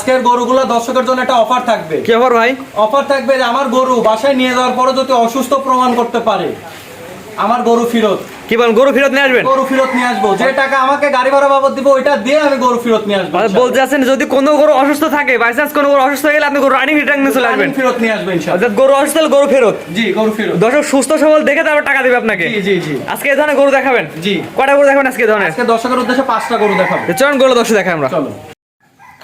আজকের গরুগুলো দর্শকের জন্য একটা অফার থাকবে। কি খবর ভাই? অফার থাকবে যে আমার গরু বাসায় নিয়ে যাওয়ার পরে যদি অসুস্থ প্রমাণ করতে পারে আমার গরু ফেরত। কি বলেন গরু ফেরত নিয়ে আসবেন? গরু ফেরত নিয়ে আসব। যে টাকা আমাকে গাড়ি ভাড়া বাবদ দিব ওইটা দিয়ে আমি গরু ফেরত নিয়ে আসব বলতে চাচ্ছেন যদি কোনো গরু অসুস্থ থাকে বাই চান্স কোনো গরু অসুস্থ হয়ে গেলে আপনি গরু রানিং রিটার্ন নিয়ে চলে আসবেন। ফেরত নিয়ে আসব ইনশাআল্লাহ। অর্থাৎ গরু অসুস্থ হলে গরু ফেরত। জি গরু ফেরত। দর্শক সুস্থ সবল দেখে তারপর টাকা দেবে আপনাকে। জি জি জি। আজকে এই ধরনের গরু দেখাবেন? জি। কটা গরু দেখাবেন আজকে ধরনের? আজকে দর্শকের উদ্দেশ্যে পাঁচটা গরু দেখাবো। তো চলুন গরু দর্শক দেখাই আমরা। চলো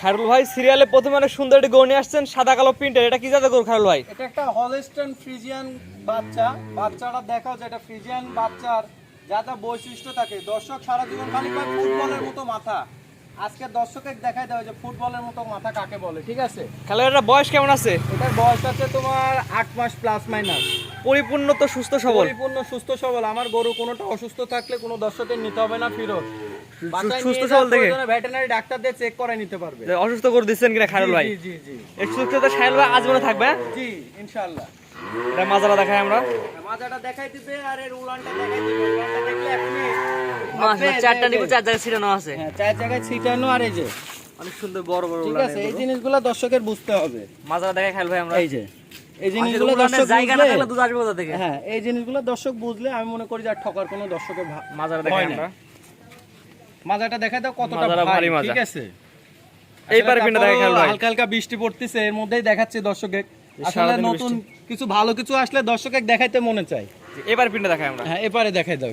খায়রুল ভাই সিরিয়ালে প্রথমে অনেক সুন্দর একটি গরু নিয়ে আসছেন সাদা কালো প্রিন্টের। এটা কি জাতের গরু খায়রুল ভাই? এটা একটা হলস্টন ফ্রিজিয়ান বাচ্চা। বাচ্চাটা দেখাও যে এটা ফ্রিজিয়ান বাচ্চার যা যা বৈশিষ্ট্য থাকে। দর্শক সারা জীবন খালি কয় ফুটবলের মতো মাথা। আজকে দর্শকের দেখাই দেওয়া যে ফুটবলের মতো মাথা কাকে বলে ঠিক আছে? খালে এটা বয়স কেমন আছে? এটার বয়স আছে তোমার আট মাস প্লাস মাইনাস পরিপূর্ণ তো সুস্থ সবল। পরিপূর্ণ সুস্থ সবল। আমার গরু কোনোটা অসুস্থ থাকলে কোনো দর্শকের নিতে হবে না ফেরত সুস্থ সবল দেখে? ভেটেরিনারি ডাক্তার চেক করে নিতে পারবে। অসুস্থ গরু দিচ্ছেন কিনা খায়রুল ভাই? জি জি জি। এই সুস্থতা খায়রুল ভাই আজীবনে থাকবে হ্যাঁ? জি ইনশাআল্লাহ। এটা মাজারা দেখাই আমরা। মাজাটা দেখাই দিবে আর এর উলানটা দেখাই দিবে। উলানটা দেখলে এখনই চারটা নিপু চার জায়গায় ছিটানো আছে। হ্যাঁ চার জায়গায় ছিটানো আর এই যে। অনেক সুন্দর বড় বড় ঠিক আছে এই জিনিসগুলো দর্শকের বুঝতে হবে। মাজারা দেখাই খায়রুল ভাই আমরা। এই যে এই জিনিসগুলো জিনিসগুলো দর্শক জায়গা না বুঝলে থাকলে দুধ আসবে কোথা থেকে? হ্যাঁ এই জিনিসগুলো দর্শক বুঝলে আমি মনে করি যে আর ঠকার কোনো দর্শকের মাজারা দেখাই আমরা। মাজাটা দেখাই দাও কতটা ভারী মাজা। ঠিক আছে? এইবার পিনটা খায়রুল ভাই। হালকা হালকা বৃষ্টি পড়তেছে এর মধ্যেই দেখাচ্ছে দর্শকের আসলে নতুন কিছু ভালো কিছু আসলে দর্শকের দেখাইতে মনে চায় এবার পিনটা দেখাই আমরা। হ্যাঁ এবারে দেখাই দাও।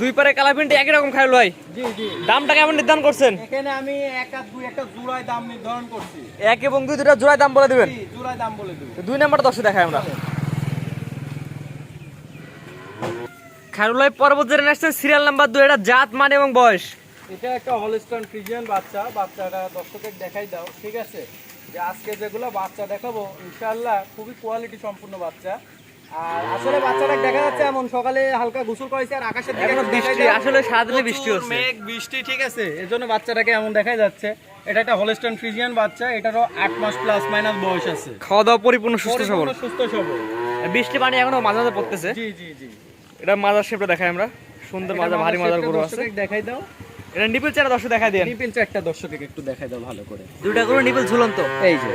দুই পারে কালার প্রিন্ট একই রকম খায়রুল ভাই। জি জি। দামটা কেমন নির্ধারণ করছেন? এখানে আমি এক আর দুই একটা জোড়ায় দাম নির্ধারণ করছি। এক এবং দুই দুটা জোড়ায় দাম বলে দিবেন? জি, জোড়ায় দাম বলে দেবো। তো দুই নাম্বার দশে দেখাই আমরা। খায়রুল ভাই পরবর্তী জেনে আসছেন সিরিয়াল নাম্বার দুই এটা জাত মান এবং বয়স। এটা একটা হলস্টন ফ্রিজিয়ান বাচ্চা বাচ্চাটা দর্শকের দেখাই দাও ঠিক আছে? যে আজকে যেগুলো বাচ্চা দেখাবো ইনশাআল্লাহ খুবই কোয়ালিটি সম্পূর্ণ বাচ্চা। আর আসলে বাচ্চাটা দেখা যাচ্ছে এমন সকালে হালকা গোসল করেছে আর আকাশের দিকে দেখাই বৃষ্টি, আসলে সারাদিনে বৃষ্টি হচ্ছে। মেঘ বৃষ্টি ঠিক আছে? এর বাচ্চাটাকে এমন দেখা যাচ্ছে। এটা একটা হলস্টন ফ্রিজিয়ান বাচ্চা এটারও মাস প্লাস মাইনাস বয়স আছে। খাওয়া দাওয়া পরিপূর্ণ সুস্থ সবল। সুস্থ সবল। বৃষ্টি পানি এখনও মাঝে মাঝে পড়তেছে। জি জি জি। এটা মাজার শেপটা দেখাই আমরা। সুন্দর মাজা ভারী মাজার গরু আছে। দেখাই দাও। এটা নিপিল চারা দর্শক দেখাই দেন। নিপিল চারটা দর্শকের একটু দেখাই দাও ভালো করে। দুইটা নিপিল ঝুলন্ত। এই যে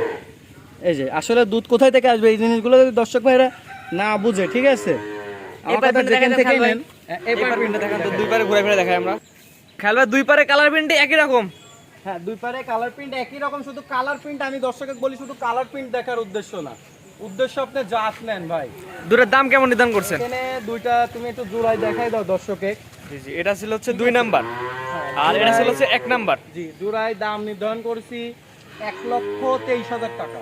এই যে আসলে দুধ কোথায় থেকে আসবে এই জিনিসগুলো যদি দর্শক ভাইরা না বুঝে ঠিক আছে? ঘুরে ফিরে দেখাই আমরা। খেলবে দুই পারে কালার প্রিন্টে একই রকম। হ্যাঁ দুই পারে কালার প্রিন্ট একই রকম শুধু কালার প্রিন্ট আমি দর্শকের বলি শুধু কালার প্রিন্ট দেখার উদ্দেশ্য না। উদ্দেশ্য আপনি জাত নেন ভাই। দুটার দাম কেমন নির্ধারণ করছেন? এখানে দুইটা তুমি একটু জোড়াই দেখাই দাও দর্শকে জি জি এটা ছিল হচ্ছে দুই নাম্বার। আর এটা ছিল হচ্ছে এক নাম্বার। জি দাম নির্ধারণ করছি এক লক্ষ তেইশ হাজার টাকা।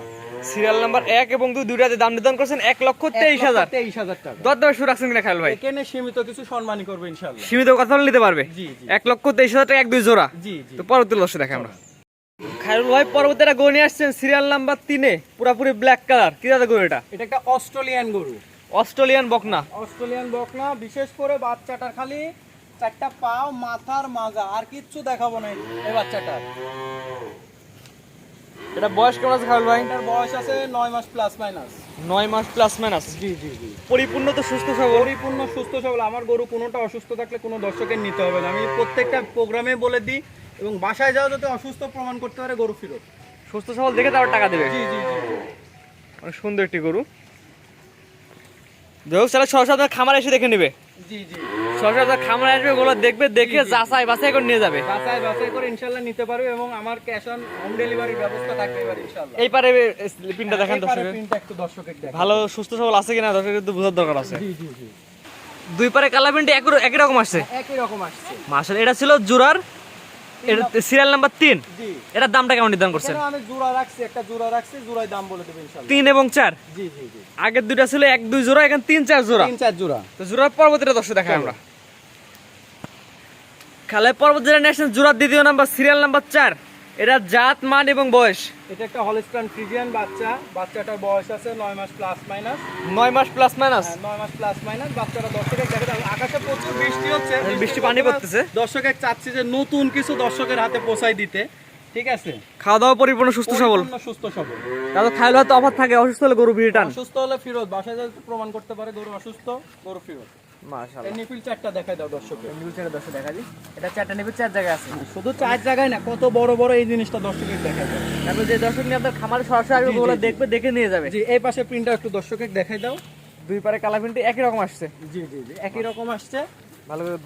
সিরিয়াল নাম্বার এক এবং দুই দুইটাতে দাম নির্ধারণ করছেন এক লক্ষ তেইশ হাজার। তেইশ হাজার টাকা। দর কিনা খেয়াল ভাই? এখানে সীমিত কিছু সম্মানই করবে ইনশাল্লাহ সীমিত কথা নিতে পারবে? জি জি। এক লক্ষ তেইশ হাজার টাকা এক দুই জোড়া। জি জি। তো পরবর্তী লক্ষ্য দেখে আমরা। খায়রুল ভাই একটা গরু নিয়ে আসছেন সিরিয়াল নাম্বার তিনে পুরাপুরি ব্ল্যাক কালার কি দাদা গরু এটা? এটা একটা অস্ট্রেলিয়ান গরু। অস্ট্রেলিয়ান বকনা। অস্ট্রেলিয়ান বকনা বিশেষ করে বাচ্চাটার খালি চারটা পাও মাথার মাজা আর কিচ্ছু দেখাবো না এই বাচ্চাটার। এটা বয়স কেমন আছে খায়রুল ভাই? এটার বয়স আছে নয় মাস প্লাস মাইনাস নয় মাস প্লাস মাইনাস জি জি জি। পরিপূর্ণ তো সুস্থ সবল? পরিপূর্ণ সুস্থ সবল। আমার গরু কোনোটা অসুস্থ থাকলে কোনো দর্শকের নিতে হবে না। আমি প্রত্যেকটা প্রোগ্রামে বলে দিই এবং বাসায় যাও যাতে অসুস্থ প্রমাণ করতে পারে গরু ফেরত। সুস্থ সবল দেখে তারপর টাকা দেবে। জি জি জি। অনেক সুন্দর একটি গরু। যাই হোক তাহলে সরাসরি খামারে এসে দেখে নেবে। জি জি। খামারে আসবে ওগুলো দেখবে দেখে। যাচাই বাছাই করে নিয়ে যাবে। বাসাই করে ইনশাল্লাহ নিতে পারবে এবং আমার ক্যাশ অন হোম ডেলিভারির ব্যবস্থা থাকবে এবার ইনশাল্লাহ। এই পারে পিনটা দেখান দর্শকের। একটু দর্শকের দেখান। ভালো সুস্থ সবল আছে কিনা দর্শকের একটু বোঝার দরকার আছে। জি জি জি। দুই পারে কালার প্রিন্ট একই রকম আসছে। একই রকম আসছে। মাসেল এটা ছিল জোড়ার এটা সিরিয়াল নাম্বার তিন। এটার দামটা কেমন নির্ধারণ করছেন? আমি জোড়া রাখছি একটা জোড়া রাখছি জোড়ায় দাম বলে দেবো ইনশাল্লাহ। তিন এবং চার? জি জি জি। আগের দুইটা ছিল এক দুই জোড়া এখানে তিন চার জোড়া। তিন চার জোড়া। তো জোড়ার পরবর্তীটা দর্শক দেখাই আমরা। খেলায় পরবর্তী যেটা ন্যাশনাল জোড়ার দ্বিতীয় নাম্বার সিরিয়াল নাম্বার চার। এটা জাত মান এবং বয়স। এটা একটা হলস্টান ফ্রিজিয়ান বাচ্চা। বাচ্চাটার বয়স আছে নয় মাস প্লাস মাইনাস নয় মাস প্লাস মাইনাস নয় মাস প্লাস মাইনাস বাচ্চাটা দর্শকের দেখে আকাশে প্রচুর বৃষ্টি হচ্ছে। বৃষ্টি পানি পড়তেছে। দর্শকের চাচ্ছি যে নতুন কিছু দর্শকের হাতে পৌঁছাই দিতে। ঠিক আছে? খাওয়া দাওয়া পরিপূর্ণ সুস্থ সবল। সুস্থ সবল। তাহলে খাইলে হয়তো অফার থাকে অসুস্থ হলে গরু রিটার্ন অসুস্থ হলে ফিরত বাসায় প্রমাণ করতে পারে গরু অসুস্থ গরু ফিরত মাশাআল্লাহ। নিপিল চারটা দেখাই দাও চ্যানেল দর্শক দেখা দিই। এটা চারটা নিবে চার জায়গায় আছে। শুধু চার জায়গায় না কত বড় বড় এই জিনিসটা দাও। তারপর যে দর্শক নিয়ে আপনার খামারে সরাসরি আসবে ওগুলো দেখবে দেখে নিয়ে যাবে। জি এই পাশে প্রিন্টটা একটু দর্শকের দেখাই দাও। দুই পারে কালার প্রিন্ট একই রকম আসছে। জি জি জি একই রকম আসছে। ভালো করে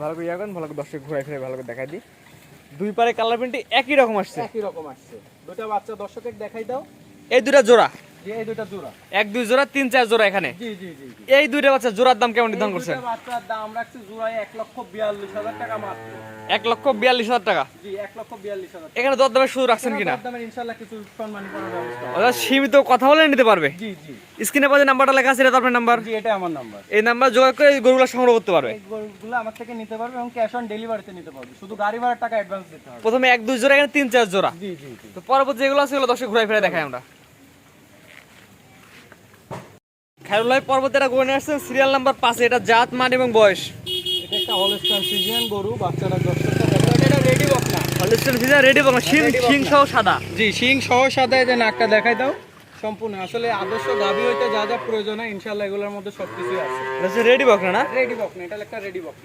ভালো করে ইয়া করেন ভালো করে দর্শক ঘুরাই ফিরে ভালো করে দেখাই দিই। দুই পারে কালার প্রিন্ট একই রকম আসছে। একই রকম আসছে। দুটা বাচ্চা দর্শকের দেখাই দাও। এই দুটা জোড়া। এই দুটা জোড়া। এক দুই জোড়া তিন চার জোড়া এখানে? জি জি জি জি। এই দুইটা বাচ্চা জোড়ার দাম কেমন নির্ধারণ করছেন? বাচ্চার দাম রাখছি জোড়ায় এক লক্ষ বিয়াল্লিশ হাজার টাকা মাত্র। এক লক্ষ বিয়াল্লিশ হাজার টাকা? জি এক লক্ষ বিয়াল্লিশ হাজার এখানে দর দামের সুযোগ রাখছেন কিনা? দামের ইনশাল্লাহ কিছু সম্মানী করার ব্যবস্থা সীমিত কথা বলে নিতে পারবে? জি জি। স্ক্রিনে পাশে নাম্বারটা লেখা আছে এটা আপনার নাম্বার? জি এটা আমার নাম্বার। এই নাম্বার যোগাযোগ করে গরুগুলো সংগ্রহ করতে পারবে। গরুগুলো আমার থেকে নিতে পারবে এবং ক্যাশ অন ডেলিভারিতে নিতে পারবে। শুধু গাড়ি ভাড়ার টাকা অ্যাডভান্স দিতে হবে। প্রথমে এক দুই জোড়া এখানে তিন চার জোড়া। জি জি জি। তো পরবর্তী যেগুলো আছে সেগুলো দর্শক ঘুরে ফিরে দেখাই আমরা। ভাই পর্বতেরা গড়ে আসছেন সিরিয়াল নাম্বার পাঁচে এটা জাত মান এবং বয়স। এটা একটা হলস্টাইন ফ্রিজিয়ান গরু বাচ্চারা এটা রেডি রেডি শিং সহ সাদা। জি শিং সহ সাদা এই যে নাকটা দেখাই দাও। সম্পূর্ণ আসলে আদর্শ গাভী হইতে যা যা প্রয়োজন হয় এগুলোর মধ্যে আছে। এটা রেডি বকনা না রেডি এটা একটা রেডি বক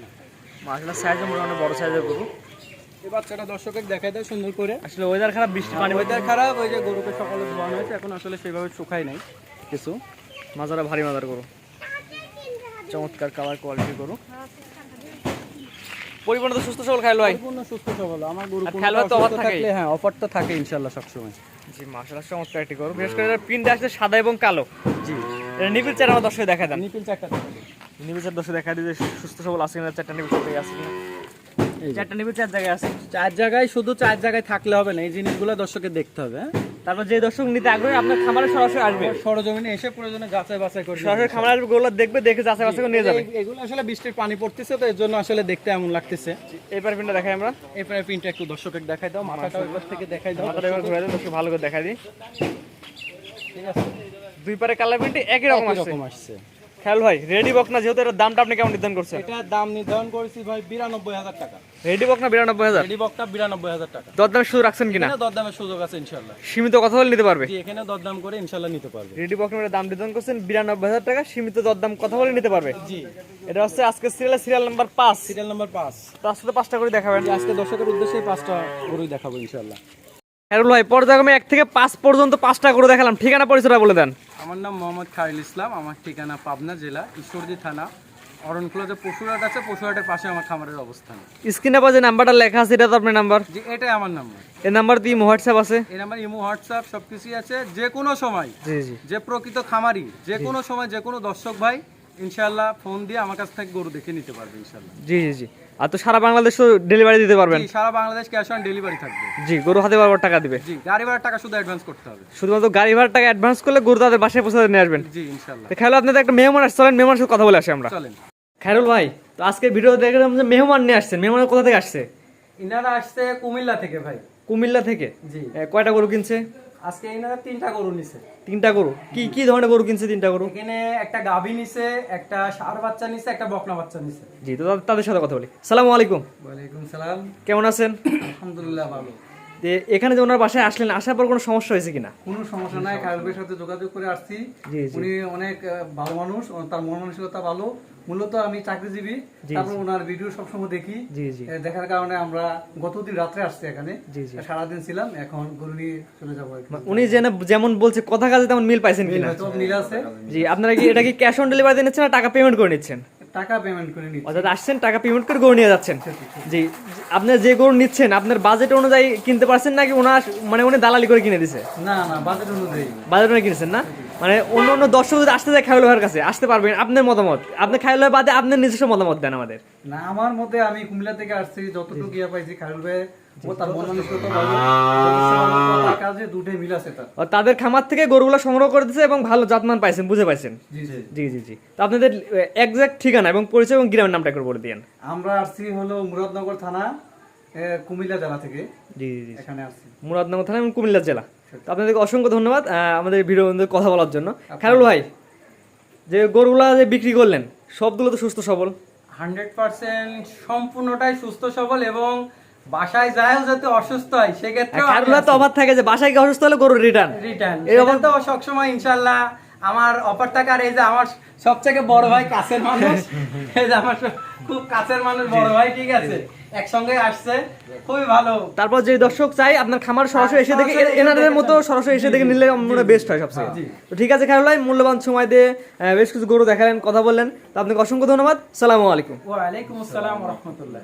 মাশাআল্লাহ সাইজ মোটামুটি বড় সাইজের গরু। এই বাচ্চাটা দর্শকের দেখাই দাও সুন্দর করে। আসলে ওয়েদার খারাপ বৃষ্টি পানি ওয়েদার খারাপ ওই যে গরুকে সকালে ধোয়ানো হয়েছে এখন আসলে সেভাবে শুকাই নাই কিছু। মাজারা ভারী মাজার গরু। চমৎকার কালার কোয়ালিটি গরু। পরিমাণ তো সুস্থ সবল খাইলো ভাই? সম্পূর্ণ সুস্থ সবল। আমার গরু কোনো তো অসুস্থ offer থাকেই। থাকলে হ্যাঁ অফার তো থাকে ইনশাল্লাহ সবসময়। জি মাশাআল্লাহ চমৎকার একটি গরু। বিশেষ করে এটার প্রিন্ট আসছে সাদা এবং কালো। জি। এটা নিপিল চার আমার দর্শকে দেখা দেন। নিপিল চারটা নিপিল চার দর্শকে দেখা দিই যে সুস্থ সবল আছে কিনা চারটা নিপিল চার আছে কিনা। এই চারটা নিপিল চার জায়গায় আছে। চার জায়গায় শুধু চার জায়গায় থাকলে হবে না এই জিনিসগুলো দর্শকের দেখতে হবে হ্যাঁ? তারপর যে দর্শক নিতে আগ্রহী আপনার খামারে সরাসরি আসবে। সরজমিনে এসে প্রয়োজনে যাচাই বাছাই করবে সরাসরি খামারে আসবে গোলা দেখবে দেখে যাচাই বাছাই করে নিয়ে যাবে। এগুলো আসলে বৃষ্টির পানি পড়তেছে তো এর জন্য আসলে দেখতে এমন লাগতেছে। এবার পিনটা দেখাই আমরা। এবার পিনটা একটু দর্শকের দেখাই দাও মাথাটা এবার থেকে দেখাই দাও। মাথাটা এবার ঘুরে দাও দর্শক ভালো করে দেখাই দিই। ঠিক আছে। দুই পারে কালার প্রিন্ট একই রকম আসছে। খেয়াল ভাই রেডি যেহেতু এটার দামটা আপনি কেমন নির্ধারণ করছেন? এটার দাম নির্ধারণ করেছি ভাই বিরানব্বই হাজার টাকা। রেডি বক বিরানব্বই হাজার? রেডি বকটা বিরানব্বই হাজার টাকা। দরদাম শুরু রাখছেন কিনা? দরদামের সুযোগ আছে ইনশাল্লাহ সীমিত কথা বলে নিতে পারবে? এখানে দরদাম করে ইনশাল্লাহ নিতে পারবে। রেডি বক দাম নির্ধারণ করছেন বিরানব্বই হাজার টাকা সীমিত দরদাম কথা বলে নিতে পারবে? জি। এটা হচ্ছে আজকে সিরিয়াল সিরিয়াল নাম্বার পাঁচ। সিরিয়াল নাম্বার পাঁচ। তার সাথে পাঁচটা করে দেখাবেন। জি, আজকে দর্শকের উদ্দেশ্যে পাঁচটা গরুই দেখাবো ইনশাল্লাহ ভাই পর্যায়ক্রমে এক থেকে পাঁচ পর্যন্ত পাঁচটা করে দেখালাম। ঠিকানা পরিচয়টা বলে দেন। আমার নাম মোহাম্মদ খায়রুল ইসলাম আমার ঠিকানা পাবনা জেলা ঈশ্বরদী থানা অরণখোলা যে পশুরহাট আছে পশুরহাটের পাশে আমার খামারের অবস্থান। স্ক্রিনে পাশে যে নাম্বারটা লেখা আছে এটা তো আপনার নাম্বার? জি এটাই আমার নাম্বার। এই নাম্বার দিয়ে হোয়াটসঅ্যাপ আছে? এই নাম্বার ইমো হোয়াটসঅ্যাপ সব কিছুই আছে। যে কোনো সময় জি জি। যে প্রকৃত খামারি যে কোনো সময় যে কোনো দর্শক ভাই ইনশাআল্লাহ ফোন দিয়ে আমার কাছ থেকে গরু দেখে নিতে পারবে ইনশাল্লাহ জি জি জি। আর তো সারা বাংলাদেশ ডেলিভারি দিতে পারবেন। সারা বাংলাদেশ ক্যাশ অন ডেলিভারি থাকবে। জি গরু হাতে বারবার টাকা দিবে। জি গাড়ি ভাড়ার টাকা শুধু অ্যাডভান্স করতে হবে। শুধুমাত্র গাড়ি ভাড়া টাকা অ্যাডভান্স করলে গরু তাদের বাসায় পৌঁছে নিয়ে আসবেন। জি ইনশাল্লাহ। তো খেয়াল আপনাদের একটা মেহমান আসছে চলেন মেহমানের সাথে কথা বলে আসি আমরা। চলেন। খায়রুল ভাই তো আজকে ভিডিও দেখলাম যে মেহমান নিয়ে আসছেন। মেহমান কোথা থেকে আসছে? ইনারা আসছে কুমিল্লা থেকে ভাই। কুমিল্লা থেকে? জি। কয়টা গরু কিনছে? আজকে ইনারা তিনটা গরু নিছে। তিনটা গরু? কি কি ধরনের গরু কিনছে তিনটা গরু? এখানে একটা গাভী নিছে একটা ষাঁড় বাচ্চা নিছে একটা বকনা বাচ্চা নিছে। জি তো তাদের- তাদের সাথে কথা বলি। সালামু আলাইকুম। ওয়ালাইকুম সালাম। কেমন আছেন? আলহামদুলিল্লাহ ভালো। যে এখানে যে ওনার বাসায় আসলেন আসার পর কোনো সমস্যা হয়েছে কিনা? কোনো সমস্যা নাই কালবের সাথে যোগাযোগ করে আসছি। উনি অনেক ভালো মানুষ তার মন মানসিকতা ভালো। মূলত আমি চাকরিজীবী তারপর ওনার ভিডিও সবসময় দেখি। দেখার কারণে আমরা গতদিন রাত্রে আসছি এখানে। সারাদিন ছিলাম এখন গরু নিয়ে চলে যাব উনি যেন যেমন বলছে কথা কাজে তেমন মিল পাইছেন কিনা? মিল আছে। জি আপনারা কি এটা কি ক্যাশ অন ডেলিভারি নিচ্ছেন না টাকা পেমেন্ট করে নিচ্ছেন? টাকা পেমেন্ট করে নিচ্ছি। অর্থাৎ আসছেন টাকা পেমেন্ট করে গরু নিয়ে যাচ্ছেন। জি আপনার যে গরু নিচ্ছেন আপনার বাজেট অনুযায়ী কিনতে পারছেন নাকি ওনার মানে উনি দালালি করে কিনে দিছে? না না বাজেট অনুযায়ী। বাজেট অনুযায়ী কিনেছেন না? মানে অন্য অন্য দর্শক যদি আসতে ভাইয়ের কাছে আসতে পারবেন। আপনার মতামত? আপনি ভাই বাদে আপনার নিজস্ব মতামত দেন আমাদের। না আমার মতে আমি কুমিল্লা থেকে আসছি যতটুকু ইয়া পাইছি ভাই তাদের খামার থেকে গরুগুলো সংগ্রহ করে দিচ্ছে এবং ভালো জাতমান পাইছেন বুঝে পাইছেন? জি জি। জি তো আপনাদের একজ্যাক্ট ঠিকানা এবং পরিচয় এবং গ্রামের নামটা একটু বলে দিন আমরা আসছি হলো মুরাদনগর থানা কুমিল্লা জেলা থেকে। জি জি জি। এখানে আসছি। মুরাদনগর থানা এবং কুমিল্লা জেলা। তো আপনাদেরকে অসংখ্য ধন্যবাদ আমাদের ভিডিও কথা বলার জন্য। খায়রুল ভাই যে গরুগুলা যে বিক্রি করলেন সবগুলো তো সুস্থ সবল। হান্ড্রেড পার্সেন্ট সম্পূর্ণটাই সুস্থ সবল এবং বাসায় যায়ও যাতে অসুস্থ হয় সেক্ষেত্রে তো অভাব থাকে যে বাসায় গিয়ে অসুস্থ হলে গরু রিটার্ন রিটার্ন এটা তো সবসময় ইনশাল্লাহ আমার টাকা এই যে আমার সবথেকে বড় ভাই কাছের মানুষ এই যে আমার খুব কাছের মানুষ বড় ভাই ঠিক আছে? একসঙ্গে আসছে খুবই ভালো। তারপর যে দর্শক চাই আপনার খামার সরাসরি এসে দেখে এনাদের মতো সরাসরি এসে দেখে নিলে মনে বেস্ট হয় সবচেয়ে। তো ঠিক আছে খায়রুল ভাই মূল্যবান সময় দিয়ে বেশ কিছু গরু দেখালেন কথা বললেন। তো আপনাকে অসংখ্য ধন্যবাদ। সালামু আলাইকুম। আসসালাম রহমতুল্লাহ।